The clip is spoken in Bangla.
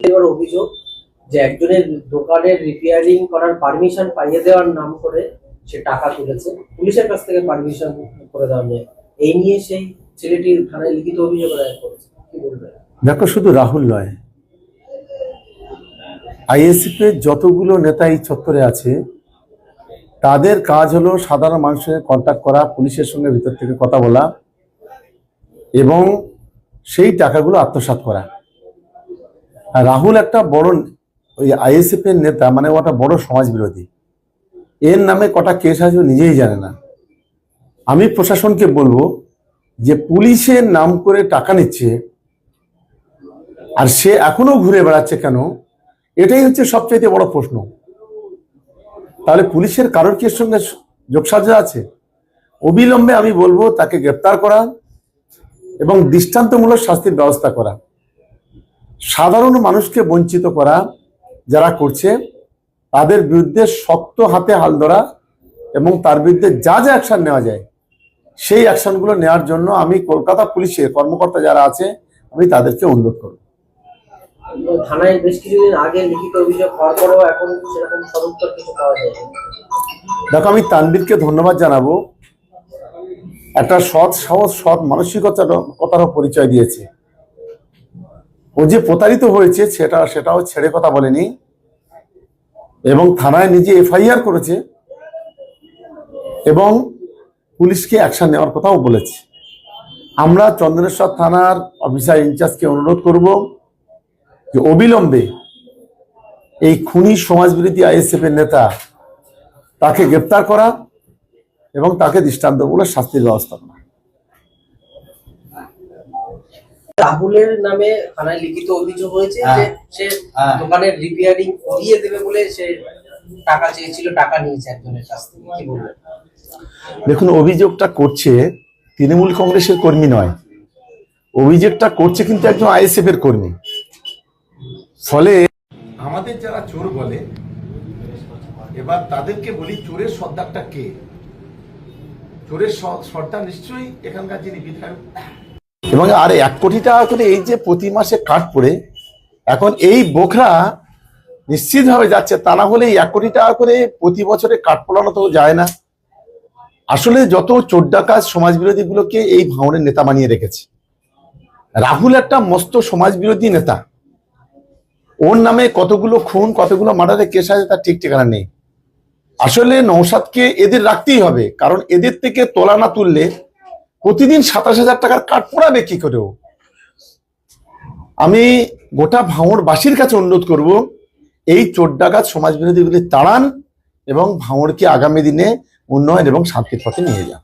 এবার অভিযোগ যে একজনের দোকানের রিপেয়ারিং করার পারমিশন পাইয়ে দেওয়ার নাম করে সে টাকা তুলেছে। পুলিশের কাছ থেকে পারমিশন করে দেওয়া নিয়ে এই নিয়ে সেই ছেলেটির থানায় লিখিত অভিযোগ দায়ের করেছে। কি বলবেন? দেখো, শুধু রাহুল নয় আইএসএফ এর যতগুলো নেতা এই চত্বরে আছে, তাদের কাজ হলো সাধারণ মানুষের কন্ট্যাক্ট করা, পুলিশের সঙ্গে ভিতর থেকে কথা বলা এবং সেই টাকাগুলো আত্মসাৎ করা। রাহুল একটা বড় ওই আইএসএফ এর নেতা মানে ওটা বড় সমাজ বিরোধী এর নামে কটা কেস আছে নিজেই জানে না। আমি প্রশাসনকে বলব যে পুলিশের নাম করে টাকা নিচ্ছে আর সে এখনও ঘুরে বেড়াচ্ছে কেন? এটাই হচ্ছে সবচেয়ে বড় প্রশ্ন। তাহলে পুলিশের কারোর কি সঙ্গে যোগসাজা আছে? অবিলম্বে আমি বলব তাকে গ্রেপ্তার করা এবং দৃষ্টান্তমূলক শাস্তির ব্যবস্থা করা। সাধারণ মানুষকে বঞ্চিত করা যারা করছে তাদের বিরুদ্ধে শক্ত হাতে হাল ধরা এবং তার বিরুদ্ধে যা যা অ্যাকশন নেওয়া যায় সেই অ্যাকশনগুলো নেওয়ার জন্য আমি কলকাতা পুলিশের কর্মকর্তা যারা আছে আমি তাদেরকে অনুরোধ করব। থানায় বেশ কিছুদিন আগে লিখিত অভিযোগ হওয়ার পরেও এখন সেরকম সদুত্তর কিছু পাওয়া যায় দেখো আমি তানবীরকে ধন্যবাদ জানাব। একটা সৎ সাহস সৎ মানসিকতার কথারও পরিচয় দিয়েছে। ও যে প্রতারিত হয়েছে, সেটা, সেটাও ছেড়ে কথা বলেনি। এবং থানায় নিজে এফআইআর করেছে এবং পুলিশকে অ্যাকশন নেওয়ার কথাও বলেছে। আমরা চন্দ্রেশ্বর থানার অফিসার ইনচার্জকে অনুরোধ করব যে অবিলম্বে এই খুনি সমাজবিরোধী আইএসএফ এর নেতা তাকে গ্রেপ্তার করা এবং তাকে দৃষ্টান্তমূলক শাস্তির ব্যবস্থা করা রাহুলের নামে থানায় লিখিত অভিযোগ হয়েছে যে হ্যাঁ। সে হ্যাঁ। দোকানের রিপেয়ারিং করিয়ে দেবে বলে সে টাকা চেয়েছিল টাকা নিয়েছে একজনের কাছ থেকে। কি বলবেন? দেখুন অভিযোগটা করছে তৃণমূল কংগ্রেসের কর্মী নয়। অভিযোগটা করছে কিন্তু একজন আইএসএফ এর কর্মী। ফলে আমাদের যারা চোর বলে এবার তাদেরকে বলি চোরের সর্দারটা কে? চোরের সর্দার নিশ্চয়ই এখানকার যিনি বিধায়ক এবং আর এক কোটি টাকা করে এই যে প্রতি মাসে কাট পড়ে, এখন এই বোখরা নিশ্চিতভাবে যাচ্ছে তা না হলে এক কোটি টাকা করে প্রতি বছরে কাট পড়ানো তো যায় না। আসলে যত চোর ডাকাত সমাজ বিরোধী গুলোকে এই ভাঙনের নেতা বানিয়ে রেখেছে। রাহুল একটা মস্ত সমাজ বিরোধী নেতা। ওর নামে কতগুলো খুন, কতগুলো মার্ডারে কেস আছে তার ঠিক ঠিকানা নেই। আসলে নৌসাদকে এদের রাখতেই হবে, কারণ এদের থেকে তোলা না তুললে প্রতিদিন সাতাশ হাজার টাকার কাঠ পড়াবে কি করেও আমি গোটা ভাঙড়বাসীর কাছে অনুরোধ করব, এই চোর ডাকাত সমাজ বিরোধীগুলি তাড়ান এবং ভাঙড়কে আগামী দিনে উন্নয়ন এবং শান্তির পথে নিয়ে যান।